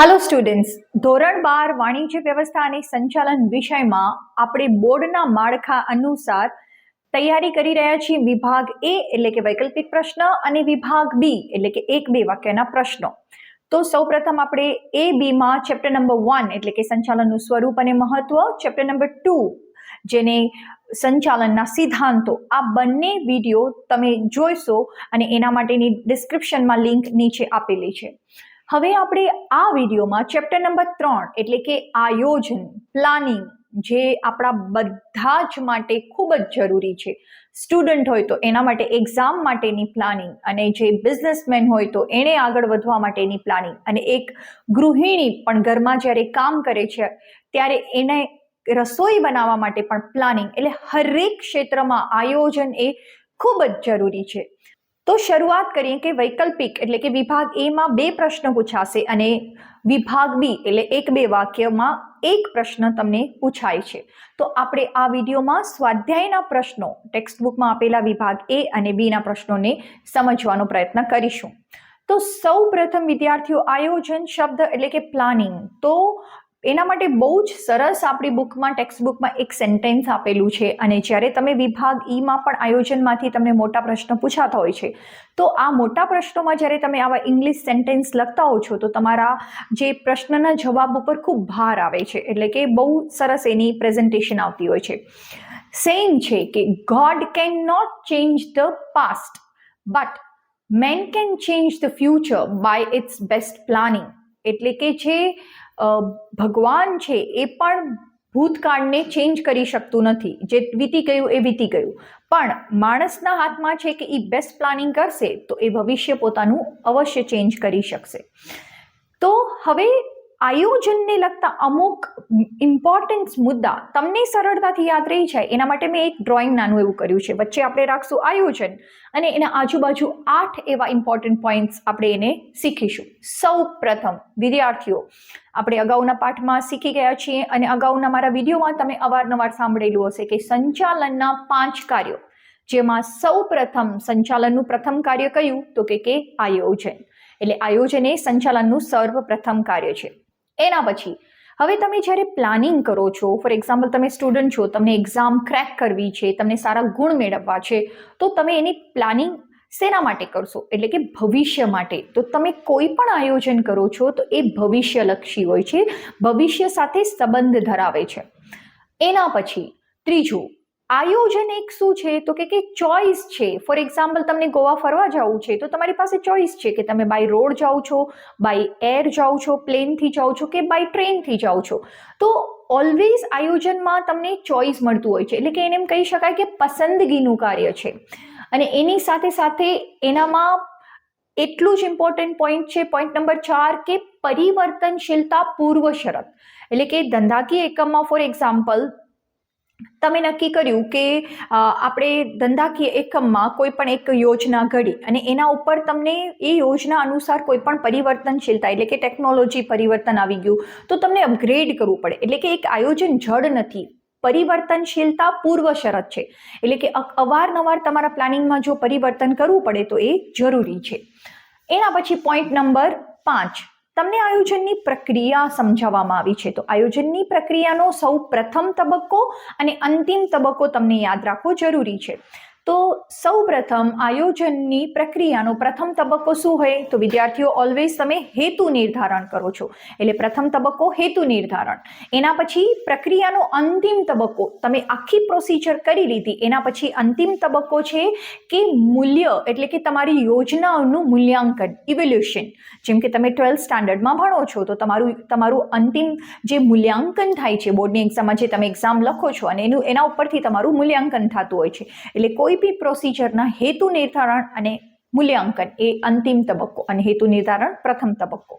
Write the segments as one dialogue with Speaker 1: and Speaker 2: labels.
Speaker 1: Hello students ધોરણ બાર વાણિજ્ય વ્યવસ્થા અને સંચાલન વિષયમાં આપણે બોર્ડના માળખા અનુસાર તૈયારી કરી રહ્યા છીએ વિભાગ એ, એટલે કે વૈકલ્પિક પ્રશ્ન, અને વિભાગ બી, એટલે કે એક બે વાક્યના પ્રશ્નો. તો સૌપ્રથમ આપણે એ બીમાં ચેપ્ટર નંબર વન એટલે કે સંચાલનનું સ્વરૂપ અને મહત્વ ચેપ્ટર નંબર ટુ જેને સંચાલનના સિદ્ધાંતો, આ બંને વીડિયો તમે જોઈશો અને એના માટેની ડિસ્ક્રિપ્શનમાં લિંક નીચે આપેલી છે. હવે આપણે આ વિડીયોમાં ચેપ્ટર નંબર ત્રણ, એટલે કે આયોજન પ્લાનિંગ જે આપણા બધા જ માટે ખૂબ જ જરૂરી છે. સ્ટુડન્ટ હોય તો એના માટે એક્ઝામ માટેની પ્લાનિંગ અને જે બિઝનેસમેન હોય તો એણે આગળ વધવા માટેની પ્લાનિંગ અને એક ગૃહિણી પણ ઘરમાં જ્યારે કામ કરે છે, ત્યારે એને રસોઈ બનાવવા માટે પણ પ્લાનિંગ એટલે હરેક ક્ષેત્રમાં આયોજન એ ખૂબ જ જરૂરી છે. તો શરૂઆત કરીએ કે વૈકલ્પિક, એટલે કે વિભાગ એમાં બે પ્રશ્ન પૂછાશે અને વિભાગ બી એટલે એક બે વાક્યમાં એક પ્રશ્ન તમને પૂછાય છે. તો આપણે આ વિડીયોમાં સ્વાધ્યાયના પ્રશ્નો ટેક્સ્ટ બુકમાં આપેલા વિભાગ એ અને બીના પ્રશ્નોને સમજવાનો પ્રયત્ન કરીશું. તો સૌ પ્રથમ વિદ્યાર્થીઓ, આયોજન શબ્દ, એટલે કે પ્લાનિંગ તો એના માટે બહુ જ સરસ આપણી બુકમાં ટેક્સ્ટ બુકમાં એક સેન્ટેન્સ આપેલું છે અને જ્યારે તમે વિભાગ ઈમાં પણ આયોજનમાંથી તમને મોટા પ્રશ્નો પૂછાતા હોય છે, તો આ મોટા પ્રશ્નોમાં જ્યારે તમે આવા ઇંગ્લિશ સેન્ટેન્સ લખતા હો છો, તો તમારા જે પ્રશ્નના જવાબ ઉપર ખૂબ ભાર આવે છે, એટલે કે બહુ સરસ એની પ્રેઝન્ટેશન આવતી હોય છે. સેઇંગ છે કે God can not change the past but man can change the future by its best planning એટલે કે જે ભગવાન છે એ પણ ભૂતકાળને ચેન્જ કરી શકતું નથી. જે વીતી ગયું એ વીતી ગયું. પણ માણસના હાથમાં છે કે એ બેસ્ટ પ્લાનિંગ કરશે તો એ ભવિષ્ય પોતાનું અવશ્ય ચેન્જ કરી શકશે. તો હવે આયોજનને લગતા અમુક ઇમ્પોર્ટન્સ મુદ્દા તમને સરળતાથી યાદ રહી જાય. એના માટે મેં એક ડ્રોઈંગ નાનું એવું કર્યું છે. વચ્ચે આપણે રાખશું આયોજન અને એના આજુબાજુ આઠ એવા ઇમ્પોર્ટન્ટ પોઈન્ટ્સ આપણે એને શીખીશું. સૌ પ્રથમ વિદ્યાર્થીઓ, આપણે અગાઉના પાઠમાં શીખી ગયા છીએ અને અગાઉના મારા વિડીયોમાં તમે અવારનવાર સાંભળેલું હશે કે સંચાલનના પાંચ કાર્યો, જેમાં સૌ પ્રથમ સંચાલનનું પ્રથમ કાર્ય કયું? તો કે કે આયોજન. એટલે આયોજન એ સંચાલનનું સર્વપ્રથમ કાર્ય છે. એના પછી, હવે તમે જ્યારે પ્લાનિંગ કરો છો ફોર એક્ઝામ્પલ તમે સ્ટુડન્ટ છો, તમને એક્ઝામ ક્રેક કરવી છે, તમને સારા ગુણ મેળવવા છે, તો તમે એની પ્લાનિંગ શેના માટે કરશો? એટલે કે ભવિષ્ય માટે. તો તમે કોઈ પણ આયોજન કરો છો, તો એ ભવિષ્યલક્ષી હોય છે, ભવિષ્ય સાથે સંબંધ ધરાવે છે. એના પછી, ત્રીજું આયોજન એક શું છે? તો કે કે ચોઈસ છે. ફોર એક્ઝામ્પલ તમને ગોવા ફરવા જવું છે, તો તમારી પાસે ચોઈસ છે કે તમે બાય રોડ જાઓ છો બાય એર જાઓ છો પ્લેનથી જાઓ છો કે બાય ટ્રેનથી જાઓ છો. તો ઓલવેઝ આયોજનમાં તમને ચોઈસ મળતું હોય છે. એટલે કે એને એમ કહી શકાય કે પસંદગીનું કાર્ય છે. અને એની સાથે સાથે એનામાં એટલું જ ઇમ્પોર્ટન્ટ પોઈન્ટ છે પોઈન્ટ નંબર ચાર, કે પરિવર્તનશીલતા પૂર્વ શરત. એટલે કે ધંધાકીય એકમમાં ફોર એક્ઝામ્પલ તમે નક્કી કર્યું કે આપણે ધંધાકીય એકમમાં કોઈ પણ એક યોજના ઘડી અને એના ઉપર તમને એ યોજના અનુસાર કોઈ પણ પરિવર્તનશીલતા એટલે કે ટેકનોલોજી પરિવર્તન આવી ગયું, તો તમને અપગ્રેડ કરવું પડે. એટલે કે એક આયોજન જડ નથી, પરિવર્તનશીલતા પૂર્વ શરત છે. એટલે કે અવારનવાર તમારા પ્લાનિંગમાં જો પરિવર્તન કરવું પડે તો એ જરૂરી છે. એના પછી પોઈન્ટ નંબર પાંચ. તમને આયોજનની પ્રક્રિયા સમજાવવામાં આવી છે. તો આયોજનની પ્રક્રિયાનો સૌ પ્રથમ તબક્કો અને અંતિમ તબક્કો તમને યાદ રાખવો જરૂરી છે. તો સૌ પ્રથમ આયોજનની પ્રક્રિયાનો પ્રથમ તબક્કો શું હોય? તો વિદ્યાર્થીઓ ઓલવેઝ તમે હેતુ નિર્ધારણ કરો છો. એટલે પ્રથમ તબક્કો હેતુ નિર્ધારણ. એના પછી પ્રક્રિયાનો અંતિમ તબક્કો. તમે આખી પ્રોસિજર કરી લીધી. એના પછી અંતિમ તબક્કો છે કે મૂલ્ય, એટલે કે તમારી યોજનાઓનું મૂલ્યાંકન ઇવોલ્યુશન જેમ કે તમે ટ્વેલ્થ સ્ટાન્ડર્ડમાં ભણો છો, તો તમારું તમારું અંતિમ જે મૂલ્યાંકન થાય છે, બોર્ડની એક્ઝામમાં જે તમે એક્ઝામ લખો છો, અને એનું, એના ઉપરથી તમારું મૂલ્યાંકન થતું હોય છે. એટલે કોઈ બી પ્રોસિજરના હેતુ નિર્ધારણ અને મૂલ્યાંકન એ અંતિમ તબક્કો અને હેતુ નિર્ધારણ પ્રથમ તબક્કો.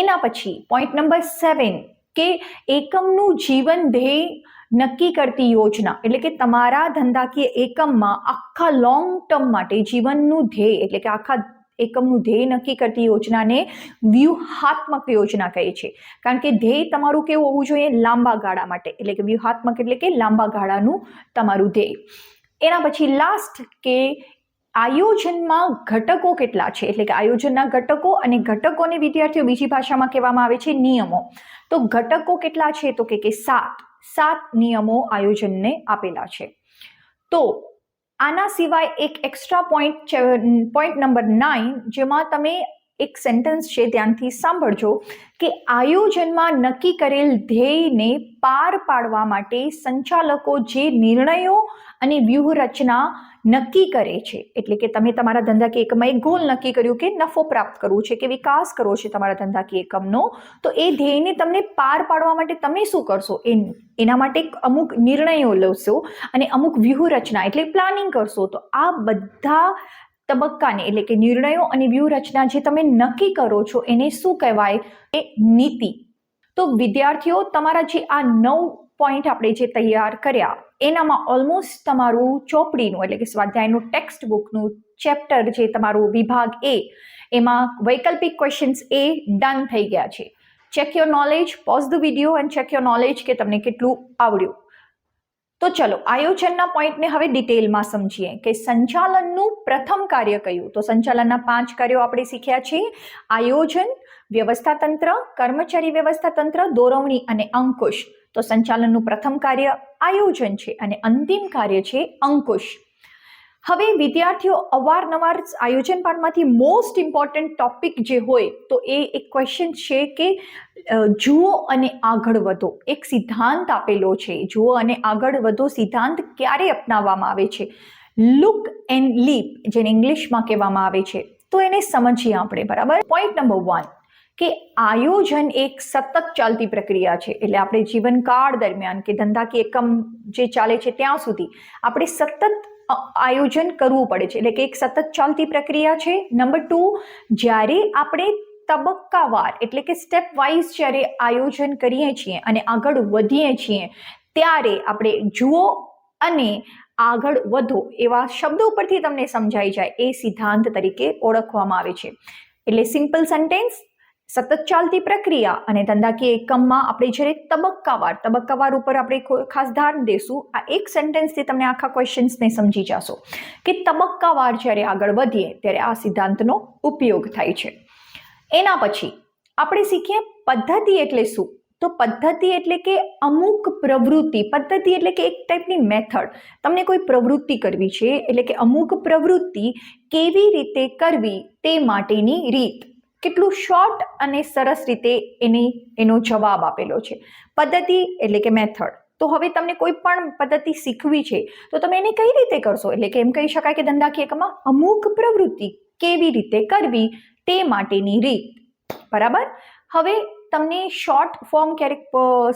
Speaker 1: એના પછી પોઈન્ટ નંબર સેવન કે એકમનું જીવન ધ્યેય નક્કી કરતી યોજના, એટલે કે તમારા ધંધાકીય એકમમાં આખા લોંગ ટર્મ માટે જીવનનું ધ્યેય, એટલે કે આખા એકમનું ધ્યેય નક્કી કરતી યોજનાને વ્યૂહાત્મક યોજના કહે છે. કારણ કે ધ્યેય તમારું કેવું હોવું જોઈએ? લાંબા ગાળા માટે. એટલે કે વ્યૂહાત્મક એટલે કે લાંબા ગાળાનું તમારું ધ્યેય. એના પછી લાસ્ટ કે આયોજનમાં ઘટકો કેટલા છે? એટલે કે આયોજનના ઘટકો અને ઘટકોને વિદ્યાર્થીઓ બીજી ભાષામાં કહેવામાં આવે છે નિયમો. તો ઘટકો કેટલા છે? તો કે કે સાત. સાત નિયમો આયોજનને આપેલા છે. તો આના સિવાય એક extra point point number nine જેમાં તમે એક સેન્ટેન્સ છે ધ્યાનથી સાંભળજો કે આયોજનમાં નક્કી કરેલ ધ્યેયને પાર પાડવા માટે સંચાલકો જે નિર્ણયો અને વ્યૂહરચના નક્કી કરે છે. એટલે કે તમે તમારા ધંધાકીય એકમમાં એક ગોલ નક્કી કર્યું કે નફો પ્રાપ્ત કરવો છે કે વિકાસ કરવો છે તમારા ધંધાકીય એકમનો તો એ ધ્યેયને તમને પાર પાડવા માટે તમે શું કરશો? એ એના માટે અમુક નિર્ણયો લેશો અને અમુક વ્યૂહરચના એટલે પ્લાનિંગ કરશો. તો આ બધા તબક્કાને એટલે કે નિર્ણયો અને વ્યૂહરચના જે તમે નક્કી કરો છો એને શું કહેવાય? એ નીતિ. તો વિદ્યાર્થીઓ, તમારા જે આ નવ પોઈન્ટ આપણે જે તૈયાર કર્યા, એનામાં ઓલમોસ્ટ તમારું ચોપડીનું એટલે કે સ્વાધ્યાયનું ટેક્સ્ટ બુકનું ચેપ્ટર જે તમારું વિભાગ એ, એમાં વૈકલ્પિક ક્વેશ્ચન્સ એ ડન થઈ ગયા છે. Check your knowledge pause the video and check your knowledge કે તમને કેટલું આવડ્યું. તો ચલો, આયોજનના પોઈન્ટને હવે ડિટેલમાં સમજીએ કે સંચાલનનું પ્રથમ કાર્ય કયું? તો સંચાલનના પાંચ કાર્યો આપણે શીખ્યા છે. આયોજન વ્યવસ્થા તંત્ર કર્મચારી વ્યવસ્થા તંત્ર દોરવણી અને અંકુશ. તો સંચાલનનું પ્રથમ કાર્ય આયોજન છે અને અંતિમ કાર્ય છે અંકુશ. હવે વિદ્યાર્થીઓ અવારનવાર આયોજન પાઠમાંથી મોસ્ટ ઇમ્પોર્ટન્ટ ટોપિક જે હોય તો એ એક ક્વેશ્ચન છે કે જુઓ અને આગળ વધો. એક સિદ્ધાંત આપેલો છે, જુઓ અને આગળ વધો સિદ્ધાંત ક્યારે અપનાવવામાં આવે છે? લુક એન્ડ લીપ જેને ઇંગ્લિશમાં કહેવામાં આવે છે. તો એને સમજીએ આપણે, બરાબર? પોઈન્ટ નંબર વન કે આયોજન એક સતત ચાલતી પ્રક્રિયા છે. એટલે આપણે જીવનકાળ દરમિયાન કે ધંધાકીય એકમ જે ચાલે છે ત્યાં સુધી આપણે સતત આયોજન કરવું પડે છે. એટલે કે એક સતત ચાલતી પ્રક્રિયા છે. નંબર ટુ, જ્યારે આપણે તબક્કાવાર એટલે કે સ્ટેપ વાઇઝ જ્યારે આયોજન કરીએ છીએ અને આગળ વધીએ છીએ, ત્યારે આપણે જુઓ અને આગળ વધો એવા શબ્દો પરથી તમને સમજાઈ જાય એ સિદ્ધાંત તરીકે ઓળખવામાં આવે છે. એટલે સિમ્પલ સેન્ટેન્સ સતત ચાલતી પ્રક્રિયા અને ધંધાકીય એકમમાં આપણે જ્યારે તબક્કાવાર તબક્કાવાર ઉપર આપણે ખાસ ધ્યાન દેશું, આ એક સેન્ટેન્સથી તમને આખા ક્વેશ્ચન્સને સમજી જશો. કે તબક્કાવાર જ્યારે આગળ વધીએ, ત્યારે આ સિદ્ધાંતનો ઉપયોગ થાય છે. એના પછી આપણે શીખીએ પદ્ધતિ એટલે શું? તો પદ્ધતિ એટલે કે અમુક પ્રવૃત્તિ, પદ્ધતિ એટલે કે એક ટાઈપની મેથડ તમને કોઈ પ્રવૃત્તિ કરવી છે, એટલે કે અમુક પ્રવૃત્તિ કેવી રીતે કરવી તે માટેની રીત. કેટલું શોર્ટ અને સરસ રીતે એની, એનો જવાબ આપેલો છે. પદ્ધતિ એટલે કે મેથડ તો હવે તમને કોઈ પણ પદ્ધતિ શીખવી છે, તો તમે એને કઈ રીતે કરશો? એટલે કે એમ કહી શકાય કે ધંધાકીય અમુક પ્રવૃત્તિ કેવી રીતે કરવી તે માટેની રીત. બરાબર? હવે તમને શોર્ટ ફોર્મ ક્યારેક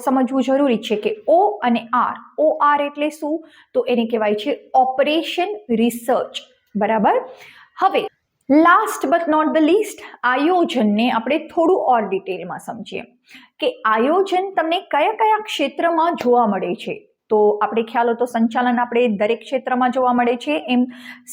Speaker 1: સમજવું જરૂરી છે કે ઓ અને આર ઓ આર એટલે શું? તો એને કહેવાય છે ઓપરેશન રિસર્ચ બરાબર? હવે last but not the least આયોજનને આપણે થોડું ઓર ડિટેલમાં સમજીએ. કે આયોજન તમને કયા કયા ક્ષેત્રમાં જોવા મળે છે? તો આપણે ખ્યાલ તો સંચાલન આપણે દરેક ક્ષેત્રમાં જોવા મળે છે. એમ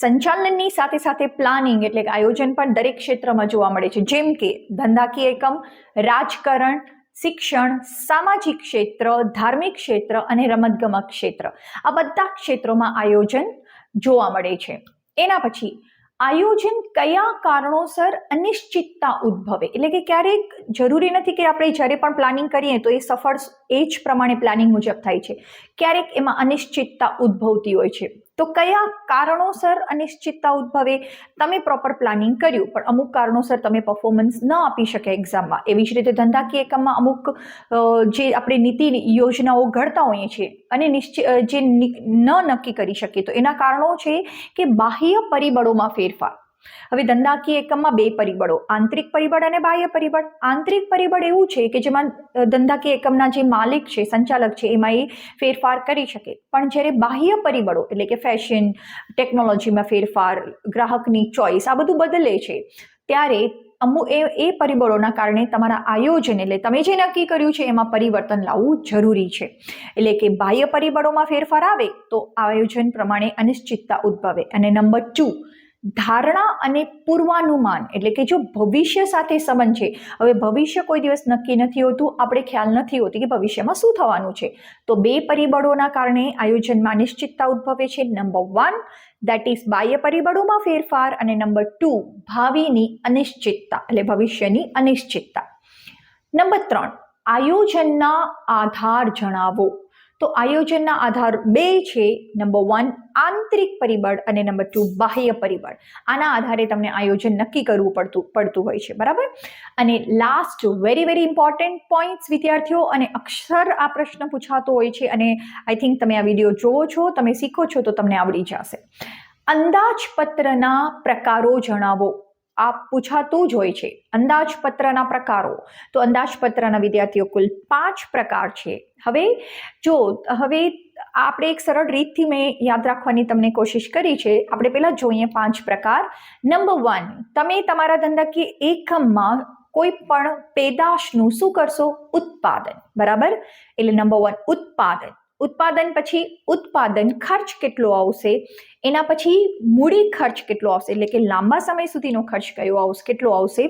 Speaker 1: સંચાલનની સાથે સાથે પ્લાનિંગ એટલે કે આયોજન પણ દરેક ક્ષેત્રમાં જોવા મળે છે. જેમ કે ધંધાકીય એકમ, રાજકારણ, શિક્ષણ, સામાજિક ક્ષેત્ર, ધાર્મિક ક્ષેત્ર અને રમતગમત ક્ષેત્ર. આ બધા ક્ષેત્રોમાં આયોજન જોવા મળે છે. એના પછી આયોજન કયા કારણોસર અનિશ્ચિતતા ઉદ્ભવે? એટલે કે ક્યારેક જરૂરી નથી કે આપણે જ્યારે પણ પ્લાનિંગ કરીએ તો એ સફળ એ જ પ્રમાણે પ્લાનિંગ મુજબ થાય છે. ક્યારેક એમાં અનિશ્ચિતતા ઉદ્ભવતી હોય છે. તો કયા કારણોસર અનિશ્ચિતતા ઉદ્ભવે? તમે પ્રોપર પ્લાનિંગ કર્યું, પણ અમુક કારણોસર તમે પરફોર્મન્સ ન આપી શકે એક્ઝામમાં એવી જ રીતે ધંધાકીય એકમમાં અમુક જે આપણે નીતિ યોજનાઓ ઘડતા હોઈએ છીએ અને નિશ્ચિત જે ન નક્કી કરી શકીએ, તો એના કારણો છે કે બાહ્ય પરિબળોમાં ફેરફાર. હવે ધંધાકીય એકમમાં બે પરિબળો, આંતરિક પરિબળ અને બાહ્ય પરિબળ. આંતરિક પરિબળ એવું છે કે જેમાં ધંધાકીય એકમના જે માલિક છે, સંચાલક છે, એમાં એ ફેરફાર કરી શકે. પણ જ્યારે બાહ્ય પરિબળો, એટલે કે ફેશન ટેકનોલોજીમાં ફેરફાર, ગ્રાહકની ચોઈસ આ બધું બદલે છે, ત્યારે અમુક એ એ પરિબળોના કારણે તમારા આયોજન એટલે તમે જે નક્કી કર્યું છે એમાં પરિવર્તન લાવવું જરૂરી છે. એટલે કે બાહ્ય પરિબળોમાં ફેરફાર આવે તો આયોજન પ્રમાણે અનિશ્ચિતતા ઉદ્ભવે. અને નંબર ટુ ધારણા અને પૂર્વાનુમાન એટલે કે જો ભવિષ્ય સાથે સંબંધ છે, હવે ભવિષ્ય કોઈ દિવસ નક્કી નથી હોતું, આપણે ખ્યાલ નથી હોતી કે ભવિષ્યમાં શું થવાનું છે. તો બે પરિબળોના કારણે આયોજનમાં અનિશ્ચિતતા ઉદ્ભવે છે. નંબર વન દેટ ઇઝ બાહ્ય પરિબળોમાં ફેરફાર અને નંબર ટુ ભાવિની અનિશ્ચિતતા એટલે ભવિષ્યની અનિશ્ચિતતા. નંબર ત્રણ, આયોજનના આધાર જણાવો. તો આયોજનના આધાર બે છે. નંબર વન આંતરિક પરિબળ અને નંબર ટુ બાહ્ય પરિબળ. આના આધારે તમને આયોજન નક્કી કરવું પડતું પડતું હોય છે. બરાબર? અને last very very important points વિદ્યાર્થીઓ અને અક્ષર આ પ્રશ્ન પૂછાતો હોય છે અને આઈ થિંક તમે આ વીડિયો જોવો છો, તમે શીખો છો તો તમને આવડી જશે. અંદાજપત્રના પ્રકારો જણાવો. આ પૂછાતું જ હોય છે. અંદાજપત્રના પ્રકારો. તો અંદાજપત્રના વિદ્યાર્થીઓ કુલ પાંચ પ્રકાર છે. હવે જો, હવે આપણે એક સરળ રીતથી મેં યાદ રાખવાની તમને કોશિશ કરી છે. આપણે પહેલાં જોઈએ પાંચ પ્રકાર. નંબર વન, તમે તમારા ધંધાકીય એકમમાં કોઈ પણ પેદાશનું શું કરશો? ઉત્પાદન. બરાબર? એટલે નંબર વન, ઉત્પાદન. ઉત્પાદન પછી ઉત્પાદન ખર્ચ કેટલો આવશે? એના પછી મૂડી ખર્ચ કેટલો આવશે? એટલે કે લાંબા સમય સુધીનો ખર્ચ કયો આવશે, કેટલો આવશે?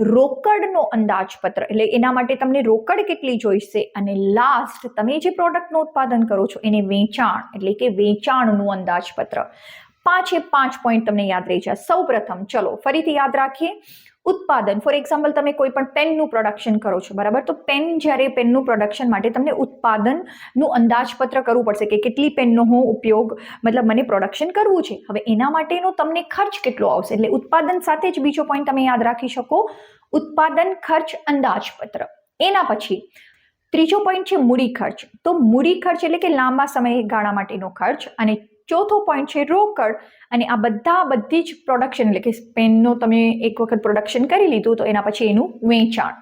Speaker 1: રોકડનો અંદાજપત્ર, એટલે એના માટે તમને રોકડ કેટલી જોઈશે? અને લાસ્ટ તમે જે પ્રોડક્ટનું ઉત્પાદન કરો છો, એને વેચાણ, એટલે કે વેચાણનું અંદાજપત્ર. પાંચે પાંચ પોઈન્ટ તમને યાદ રહી જાય. સૌ પ્રથમ ચલો, ફરીથી યાદ રાખીએ. ઉત્પાદન. ફોર એક્ઝામ્પલ તમે કોઈ પણ પેનનું પ્રોડક્શન કરો છો, બરાબર? તો પેન જ્યારે પેનનું પ્રોડક્શન માટે તમને ઉત્પાદનનું અંદાજપત્ર કરવું પડશે કે કેટલી પેનનો હું ઉપયોગ, મતલબ મને પ્રોડક્શન કરવું છે. હવે એના માટેનો તમને ખર્ચ કેટલો આવશે? એટલે ઉત્પાદન સાથે જ બીજો પોઈન્ટ તમે યાદ રાખી શકો. ઉત્પાદન ખર્ચ અંદાજપત્ર. એના પછી ત્રીજો પોઈન્ટ છે મૂડી ખર્ચ. તો મૂડી ખર્ચ એટલે કે લાંબા સમયગાળા માટેનો ખર્ચ અને ચોથો પોઈન્ટ છે રોકડ. અને આ બધા બધી જ પ્રોડક્શન એટલે કે પેનનો તમે એક વખત પ્રોડક્શન કરી લીધું તો એના પછી એનું વેચાણ.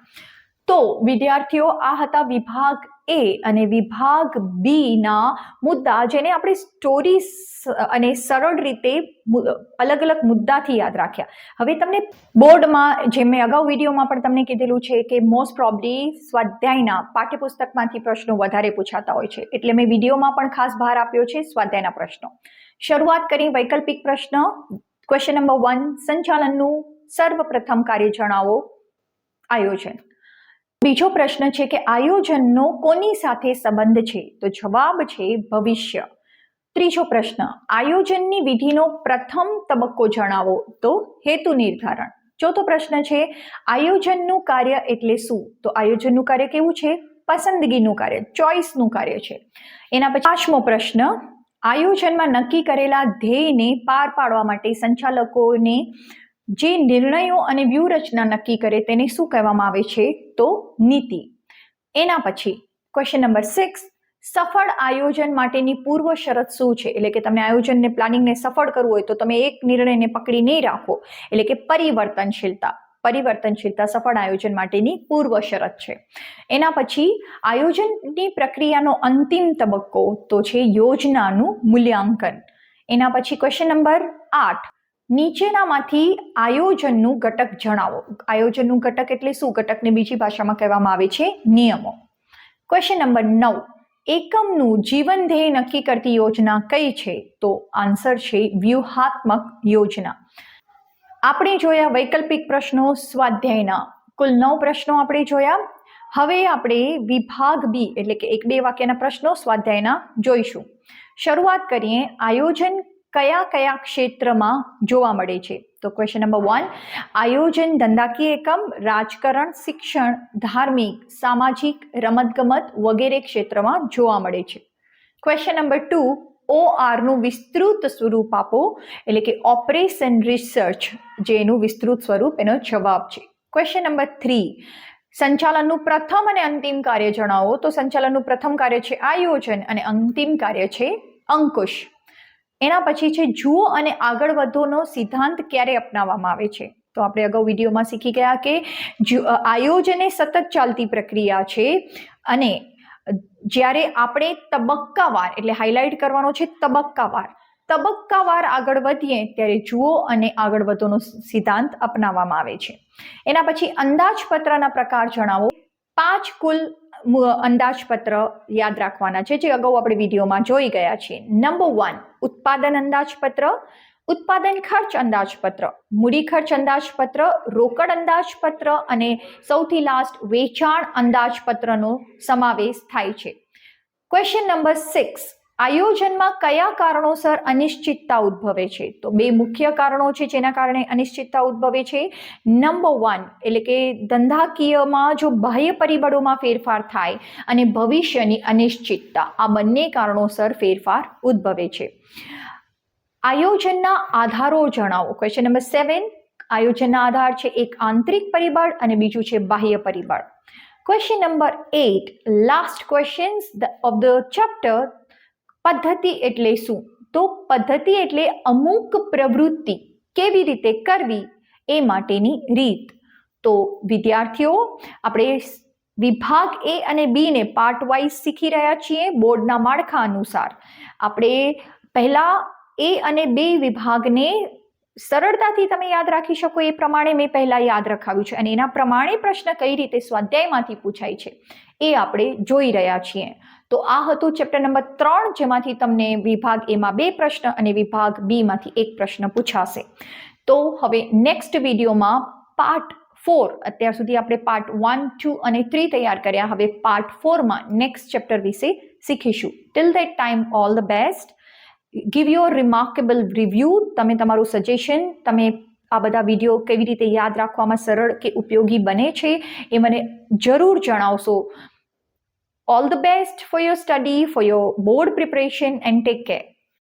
Speaker 1: તો વિદ્યાર્થીઓ, આ હતા વિભાગ એ અને વિભાગ બી ના મુદ્દા જેને આપણે સ્ટોરી અને સરળ રીતે અલગ અલગ મુદ્દાથી યાદ રાખ્યા. હવે તમને બોર્ડમાં જે મેં અગાઉ વિડીયોમાં પણ તમને કીધેલું છે કે મોસ્ટ પ્રોબ્લી સ્વાધ્યાયના પાઠ્યપુસ્તકમાંથી પ્રશ્નો વધારે પૂછાતા હોય છે. એટલે મેં વિડીયોમાં પણ ખાસ ભાર આપ્યો છે સ્વાધ્યાયના પ્રશ્નો. શરૂઆત કરી વૈકલ્પિક પ્રશ્ન. ક્વેશ્ચન નંબર વન સંચાલનનું સર્વપ્રથમ કાર્ય જણાવો. આયોજન. બીજો પ્રશ્ન છે કે આયોજનનો કોની સાથે સંબંધ છે? તો જવાબ છે ભવિષ્ય. ત્રીજો પ્રશ્ન, આયોજનની વિધિનો પ્રથમ તબક્કો જણાવો. તો હેતુ નિર્ધારણ. ચોથો પ્રશ્ન છે, આયોજનનું કાર્ય એટલે શું? તો આયોજનનું કાર્ય કેવું છે? પસંદગીનું કાર્ય ચોઇસનું કાર્ય છે. એના પછી પાંચમો પ્રશ્ન, આયોજનમાં નક્કી કરેલા ધ્યેયને પાર પાડવા માટે સંચાલકોને જે નિર્ણયો અને વ્યૂહરચના નક્કી કરે તેને શું કહેવામાં આવે છે? તો નીતિ. એના પછી ક્વેશ્ચન નંબર સિક્સ સફળ આયોજન માટેની પૂર્વ શરત શું છે? એટલે કે તમે આયોજનને પ્લાનિંગને સફળ કરવું હોય તો તમે એક નિર્ણયને પકડી નહીં રાખો. એટલે કે પરિવર્તનશીલતા. પરિવર્તનશીલતા સફળ આયોજન માટેની પૂર્વ શરત છે. એના પછી આયોજનની પ્રક્રિયાનો અંતિમ તબક્કો તો છે યોજનાનું મૂલ્યાંકન. એના પછી ક્વેશ્ચન નંબર આઠ નીચેનામાંથી આયોજનનું ઘટક જણાવો. આયોજનનું ઘટક એટલે શું? ઘટકને બીજી ભાષામાં કહેવામાં આવે છે નિયમો. ક્વેશ્ચન નંબર નવ. એકમનું જીવન ધ્યેય નક્કી કરતી યોજના કઈ છે? તો આન્સર છે વ્યૂહાત્મક યોજના. આપણે જોયા વૈકલ્પિક પ્રશ્નો સ્વાધ્યાયના. કુલ નવ પ્રશ્નો આપણે જોયા. હવે આપણે વિભાગ બી એટલે કે એક બે વાક્યના પ્રશ્નો સ્વાધ્યાયના જોઈશું. શરૂઆત કરીએ આયોજન કયા કયા ક્ષેત્રમાં જોવા મળે છે? તો ક્વેશ્ચન નંબર વન આયોજન ધંધાકીય એકમ, રાજકારણ, શિક્ષણ, ધાર્મિક, સામાજિક, રમતગમત વગેરે ક્ષેત્રમાં જોવા મળે છે. ક્વેશ્ચન નંબર ટુ ઓ આરનું વિસ્તૃત સ્વરૂપ આપો, એટલે કે ઓપરેશન રિસર્ચ, જે એનું વિસ્તૃત સ્વરૂપ એનો જવાબ છે. ક્વેશ્ચન નંબર થ્રી સંચાલનનું પ્રથમ અને અંતિમ કાર્ય જણાવો. તો સંચાલનનું પ્રથમ કાર્ય છે આયોજન અને અંતિમ કાર્ય છે અંકુશ. એના પછી છે, જુઓ અને આગળ વધોનો સિદ્ધાંત ક્યારે અપનાવવામાં આવે છે. તો આપણે અગાઉ વિડીયોમાં શીખી ગયા કે આયોજન એ સતત ચાલતી પ્રક્રિયા છે અને જ્યારે આપણે તબક્કાવાર, એટલે હાઇલાઇટ કરવાનો છે તબક્કાવાર તબક્કાવાર આગળ વધીએ ત્યારે જુઓ અને આગળ વધોનો સિદ્ધાંત અપનાવવામાં આવે છે. એના પછી અંદાજપત્રના પ્રકાર જણાવો. પાંચ કુલ અંદાજપત્ર યાદ રાખવાના છે, જે અગાઉ આપણે વિડીયોમાં જોઈ ગયા છીએ. નંબર વન ઉત્પાદન અંદાજપત્ર, ઉત્પાદન ખર્ચ અંદાજપત્ર, મૂડી ખર્ચ અંદાજપત્ર, રોકડ અંદાજપત્ર અને સૌથી લાસ્ટ વેચાણ અંદાજપત્રનો સમાવેશ થાય છે. ક્વેશ્ચન નંબર સિક્સ આયોજનમાં કયા કારણોસર અનિશ્ચિતતા ઉદ્ભવે છે? તો બે મુખ્ય કારણો છે જેના કારણે અનિશ્ચિતતા ઉદ્ભવે છે. નંબર વન એટલે કે ધંધાકીયમાં જો બાહ્ય પરિબળોમાં ફેરફાર થાય અને ભવિષ્યની અનિશ્ચિતતા, આ બંને કારણોસર ફેરફાર ઉદ્ભવે છે. આયોજનના આધારો જણાવો. ક્વેશ્ચન નંબર સેવન આયોજનના આધાર છે એક આંતરિક પરિબળ અને બીજું છે બાહ્ય પરિબળ. Question number at last questions of the chapter પદ્ધતિ એટલે શું? તો પદ્ધતિ એટલે અમુક પ્રવૃત્તિ કેવી રીતે કરવી એ માટેની રીત. તો વિદ્યાર્થીઓ, આપણે વિભાગ એ અને બીને પાર્ટ વાઇઝ શીખી રહ્યા છીએ બોર્ડના માળખા અનુસાર. આપણે પહેલાં એ અને બે વિભાગને સરળતાથી તમે યાદ રાખી શકો, એ પ્રમાણે મેં પહેલાં યાદ રખાવ્યું છે અને એના પ્રમાણે પ્રશ્ન કઈ રીતે સ્વાધ્યાયમાંથી પૂછાય છે એ આપણે જોઈ રહ્યા છીએ. તો આ હતું ચેપ્ટર નંબર ત્રણ, જેમાંથી તમને વિભાગ એમાં બે પ્રશ્ન અને વિભાગ બીમાંથી એક પ્રશ્ન પૂછાશે. તો હવે નેક્સ્ટ વિડીયોમાં પાર્ટ ફોર અત્યાર સુધી આપણે પાર્ટ વન ટુ અને થ્રી તૈયાર કર્યા. હવે પાર્ટ ફોરમાં નેક્સ્ટ ચેપ્ટર વિશે શીખીશું. Till that time all the best give your remarkable review તમે તમારું સજેશન તમે આ બધા વીડિયો કેવી રીતે યાદ રાખવામાં સરળ કે ઉપયોગી બને છે, એ મને જરૂર જણાવશો. All the best for your study, for your board preparation, and take care.